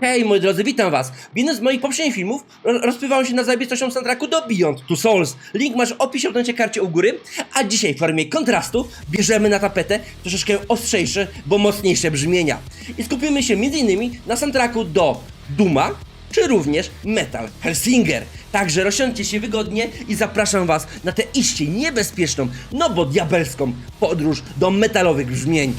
Hej moi drodzy, witam was! W jednym z moich poprzednich filmów ro- rozpływałem się na zajebistością soundtracku do Beyond Two Souls. Link masz w opisie w karcie u góry, a dzisiaj w formie kontrastu bierzemy na tapetę troszeczkę ostrzejsze, bo mocniejsze brzmienia. I skupimy się m.in. na soundtracku do Duma, czy również Metal Hellsinger. Także rozsiądźcie się wygodnie i zapraszam was na tę iście niebezpieczną, no bo diabelską podróż do metalowych brzmień.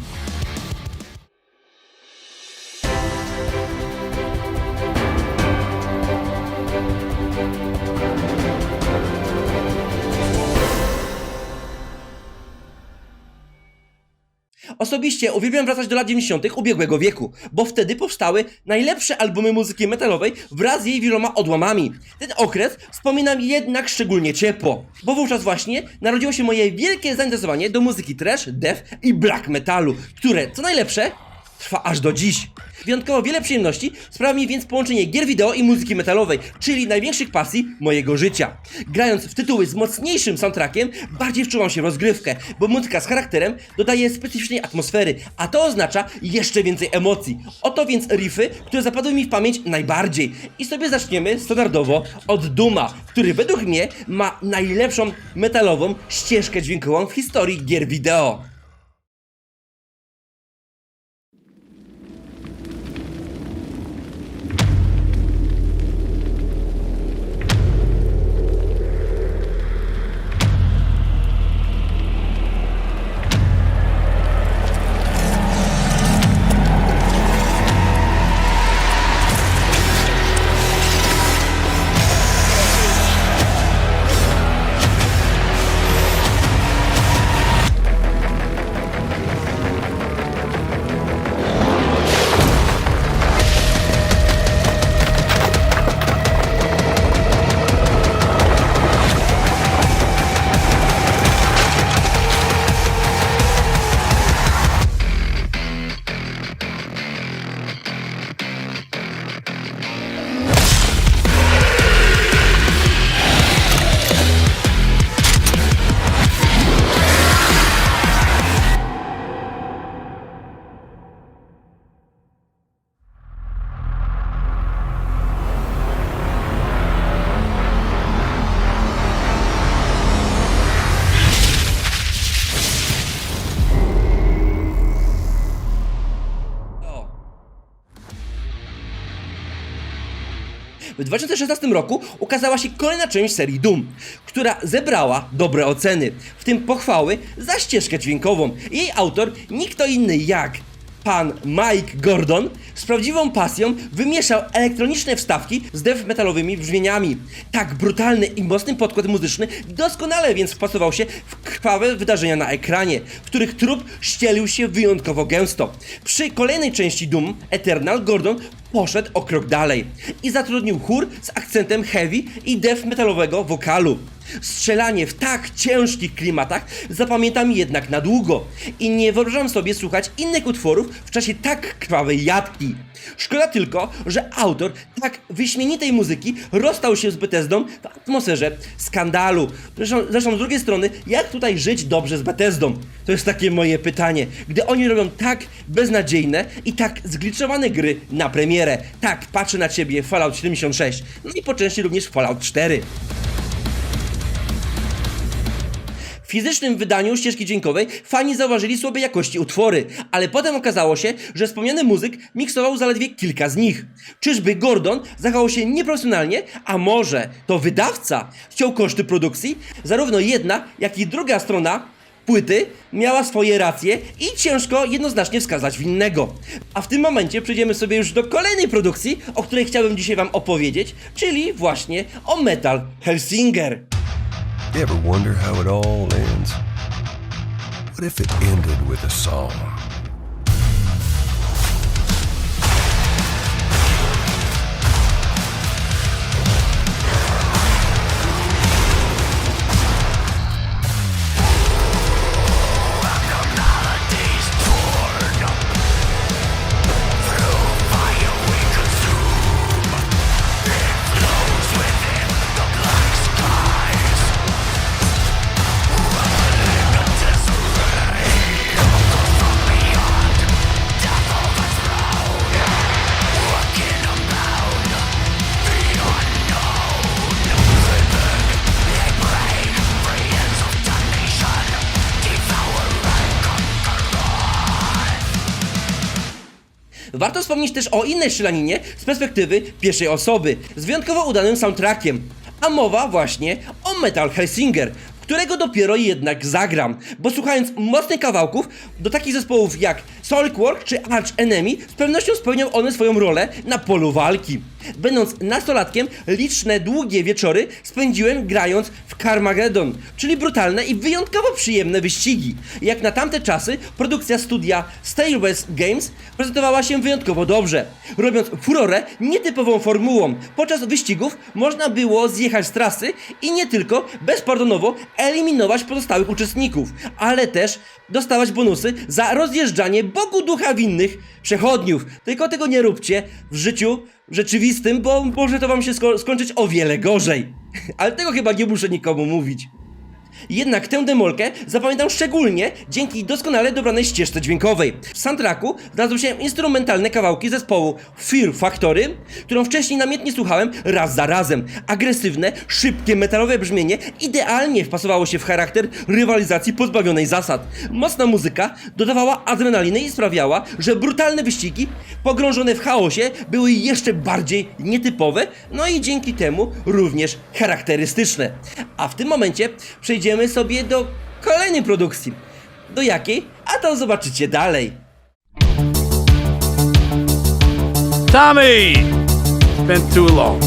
Osobiście uwielbiam wracać do lat 90. ubiegłego wieku, bo wtedy powstały najlepsze albumy muzyki metalowej wraz z jej wieloma odłamami. Ten okres wspominam jednak szczególnie ciepło, bo wówczas właśnie narodziło się moje wielkie zainteresowanie do muzyki trash, death i black metalu, które, co najlepsze, trwa aż do dziś. Wyjątkowo wiele przyjemności sprawia mi więc połączenie gier wideo i muzyki metalowej, czyli największych pasji mojego życia. Grając w tytuły z mocniejszym soundtrackiem, bardziej wczuwam się w rozgrywkę, bo muzyka z charakterem dodaje specyficznej atmosfery, a to oznacza jeszcze więcej emocji. Oto więc riffy, które zapadły mi w pamięć najbardziej. I sobie zaczniemy standardowo od Duma, który według mnie ma najlepszą metalową ścieżkę dźwiękową w historii gier wideo. W 2016 roku ukazała się kolejna część serii Doom, która zebrała dobre oceny, w tym pochwały za ścieżkę dźwiękową. Jej autor nikt inny jak pan Mike Gordon z prawdziwą pasją wymieszał elektroniczne wstawki z death metalowymi brzmieniami. Tak brutalny i mocny podkład muzyczny doskonale więc wpasował się w krwawe wydarzenia na ekranie, w których trup ścielił się wyjątkowo gęsto. Przy kolejnej części Doom Eternal Gordon poszedł o krok dalej i zatrudnił chór z akcentem heavy i death metalowego wokalu. Strzelanie w tak ciężkich klimatach zapamiętam jednak na długo i nie wyobrażam sobie słuchać innych utworów w czasie tak krwawej jadki. Szkoda tylko, że autor tak wyśmienitej muzyki rozstał się z Bethesdą w atmosferze skandalu. Zresztą, zresztą z drugiej strony, jak tutaj żyć dobrze z Bethesdą? To jest takie moje pytanie. Gdy oni robią tak beznadziejne i tak zgliczowane gry na premierę. Tak, patrzę na ciebie Fallout 76, no i po części również Fallout 4. W fizycznym wydaniu ścieżki dźwiękowej fani zauważyli słabe jakości utwory, ale potem okazało się, że wspomniany muzyk miksował zaledwie kilka z nich. Czyżby Gordon zachował się nieprofesjonalnie, a może to wydawca chciał koszty produkcji? Zarówno jedna, jak i druga strona płyty miała swoje racje i ciężko jednoznacznie wskazać winnego. A w tym momencie przejdziemy sobie już do kolejnej produkcji, o której chciałbym dzisiaj wam opowiedzieć, czyli właśnie o Metal Hellsinger. You ever wonder how it all ends? What if it ended with a song? Warto wspomnieć też o innej strzelaninie z perspektywy pierwszej osoby, z wyjątkowo udanym soundtrackiem. A mowa właśnie o Metal Hellsinger, którego dopiero jednak zagram, bo słuchając mocnych kawałków do takich zespołów jak Soulwork czy Arch Enemy, z pewnością spełnią one swoją rolę na polu walki. Będąc nastolatkiem, liczne długie wieczory spędziłem grając w Carmageddon, czyli brutalne i wyjątkowo przyjemne wyścigi. Jak na tamte czasy, produkcja studia West Games prezentowała się wyjątkowo dobrze, robiąc furorę nietypową formułą. Podczas wyścigów można było zjechać z trasy i nie tylko bezpardonowo eliminować pozostałych uczestników, ale też dostawać bonusy za rozjeżdżanie Bogu ducha winnych przechodniów. Tylko tego nie róbcie w życiu rzeczywistym, bo może to wam się sko- skończyć o wiele gorzej. Ale tego chyba nie muszę nikomu mówić. Jednak tę demolkę zapamiętam szczególnie dzięki doskonale dobranej ścieżce dźwiękowej. W soundtracku znalazły się instrumentalne kawałki zespołu Fear Factory, którą wcześniej namiętnie słuchałem raz za razem. Agresywne, szybkie, metalowe brzmienie idealnie wpasowało się w charakter rywalizacji pozbawionej zasad. Mocna muzyka dodawała adrenaliny i sprawiała, że brutalne wyścigi pogrążone w chaosie były jeszcze bardziej nietypowe, no i dzięki temu również charakterystyczne. A w tym momencie przejdziemy sobie do kolejnej produkcji. Do jakiej? A to zobaczycie dalej. Tommy! It's been too long.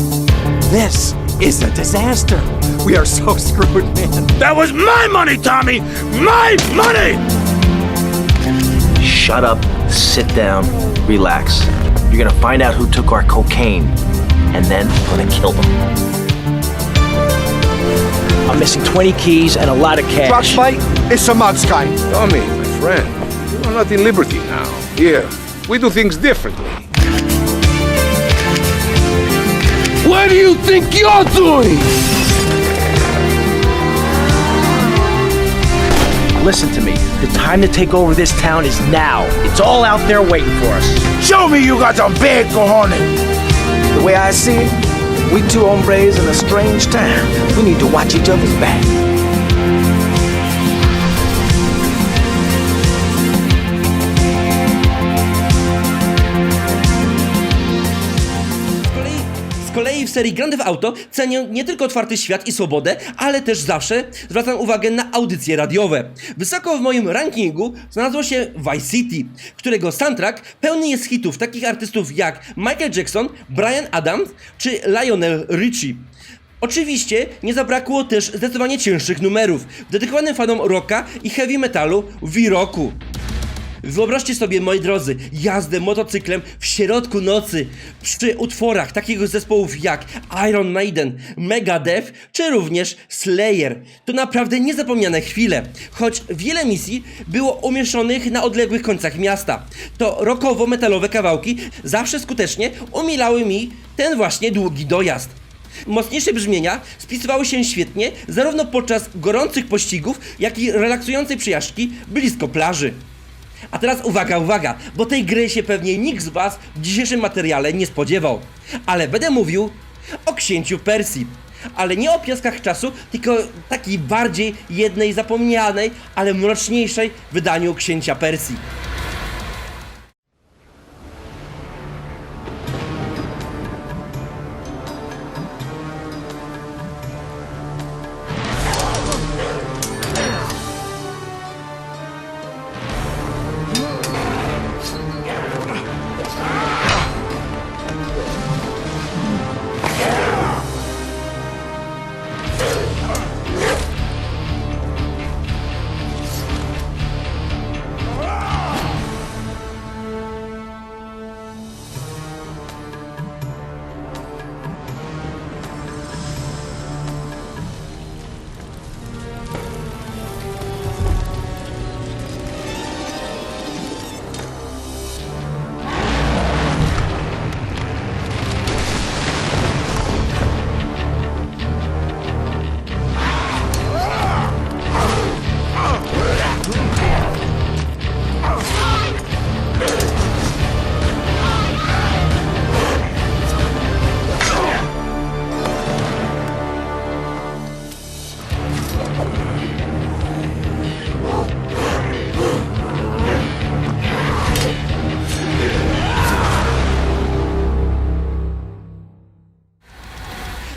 This is a disaster. We are so screwed, man. That was my money, Tommy! My money! Shut up, sit down, relax. You're gonna find out who took our cocaine, and then I'm gonna kill them. I'm missing 20 keys and a lot of cash. Drugs fight? It's a mudskine. Tommy, my friend, you are not in Liberty now. Here, we do things differently. What do you think you're doing? Listen to me. The time to take over this town is now. It's all out there waiting for us. Show me you got some big cojones! The way I see it, we two hombres in a strange town. We need to watch each other's back. W serii Grand Theft Auto cenię nie tylko otwarty świat i swobodę, ale też zawsze zwracam uwagę na audycje radiowe. Wysoko w moim rankingu znalazło się Vice City, którego soundtrack pełny jest hitów takich artystów jak Michael Jackson, Brian Adams czy Lionel Richie. Oczywiście nie zabrakło też zdecydowanie cięższych numerów, dedykowanym fanom rocka i heavy metalu w roku. Wyobraźcie sobie, moi drodzy, jazdę motocyklem w środku nocy przy utworach takich zespołów jak Iron Maiden, Megadeth czy również Slayer. To naprawdę niezapomniane chwile, choć wiele misji było umieszczonych na odległych końcach miasta. To rockowo-metalowe kawałki zawsze skutecznie umilały mi ten właśnie długi dojazd. Mocniejsze brzmienia spisywały się świetnie zarówno podczas gorących pościgów, jak i relaksującej przyjażdżki blisko plaży. A teraz uwaga, uwaga, bo tej gry się pewnie nikt z Was w dzisiejszym materiale nie spodziewał. Ale będę mówił o księciu Persji. Ale nie o piaskach czasu, tylko takiej bardziej jednej zapomnianej, ale mroczniejszej wydaniu księcia Persji.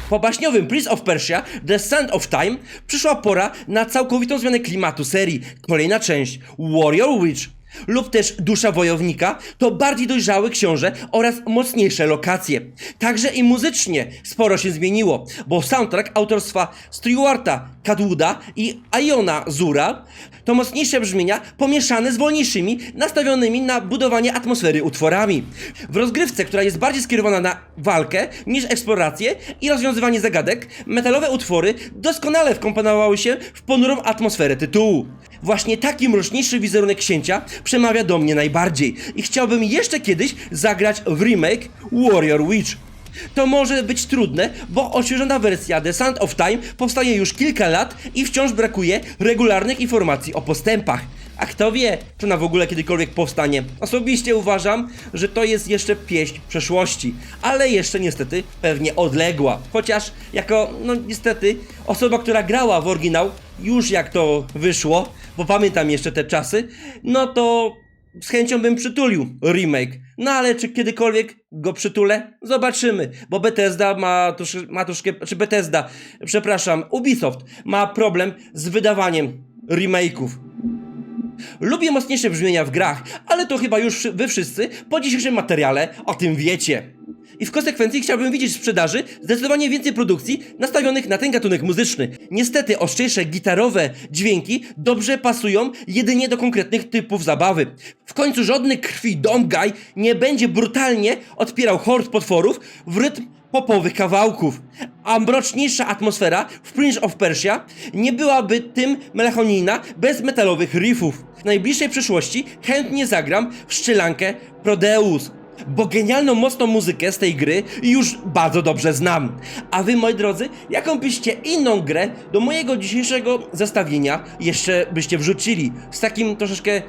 Po baśniowym Prince of Persia The Sand of Time przyszła pora na całkowitą zmianę klimatu serii. Kolejna część Warrior Witch lub też Dusza Wojownika to bardziej dojrzały książę oraz mocniejsze lokacje. Także i muzycznie sporo się zmieniło, bo soundtrack autorstwa Stewarta Cadwooda i Iona Zura to mocniejsze brzmienia pomieszane z wolniejszymi, nastawionymi na budowanie atmosfery utworami. W rozgrywce, która jest bardziej skierowana na walkę niż eksplorację i rozwiązywanie zagadek, metalowe utwory doskonale wkomponowały się w ponurą atmosferę tytułu. Właśnie taki mroczniejszy wizerunek księcia przemawia do mnie najbardziej i chciałbym jeszcze kiedyś zagrać w remake Warrior Witch. To może być trudne, bo odświeżona wersja The Sand of Time powstaje już kilka lat i wciąż brakuje regularnych informacji o postępach. A kto wie, czy ona w ogóle kiedykolwiek powstanie. Osobiście uważam, że to jest jeszcze pieśń przeszłości, ale jeszcze niestety pewnie odległa. Chociaż jako, no niestety, osoba, która grała w oryginał, już jak to wyszło, bo pamiętam jeszcze te czasy, no to z chęcią bym przytulił remake. No ale czy kiedykolwiek go przytulę? Zobaczymy, bo Bethesda ma, trosz, ma troszkę, czy Bethesda, przepraszam, Ubisoft ma problem z wydawaniem remake'ów. Lubię mocniejsze brzmienia w grach, ale to chyba już wy wszyscy po dzisiejszym materiale o tym wiecie. I w konsekwencji chciałbym widzieć w sprzedaży zdecydowanie więcej produkcji nastawionych na ten gatunek muzyczny. Niestety ostrzejsze gitarowe dźwięki dobrze pasują jedynie do konkretnych typów zabawy. W końcu żadny krwi Domgaj nie będzie brutalnie odpierał hord potworów w rytm popowych kawałków. A mroczniejsza atmosfera w Prince of Persia nie byłaby tym melancholijna bez metalowych riffów. W najbliższej przyszłości chętnie zagram w szczelankę Prodeus, bo genialną, mocną muzykę z tej gry już bardzo dobrze znam. A wy, moi drodzy, jaką byście inną grę do mojego dzisiejszego zestawienia jeszcze byście wrzucili? Z takim troszeczkę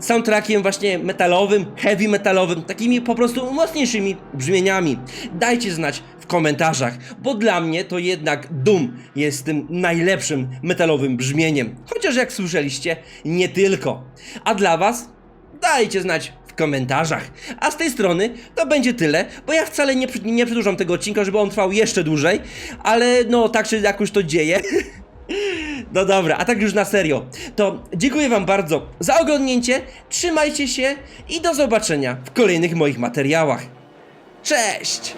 soundtrackiem właśnie metalowym, heavy metalowym, takimi po prostu mocniejszymi brzmieniami. Dajcie znać w komentarzach, bo dla mnie to jednak Doom jest tym najlepszym metalowym brzmieniem. Chociaż jak słyszeliście, nie tylko. A dla was? Dajcie znać w komentarzach. A z tej strony to będzie tyle, bo ja wcale nie, nie przedłużam tego odcinka, żeby on trwał jeszcze dłużej, ale no tak się jakoś to dzieje. No dobra, a tak już na serio. To dziękuję Wam bardzo za oglądnięcie, trzymajcie się i do zobaczenia w kolejnych moich materiałach. Cześć!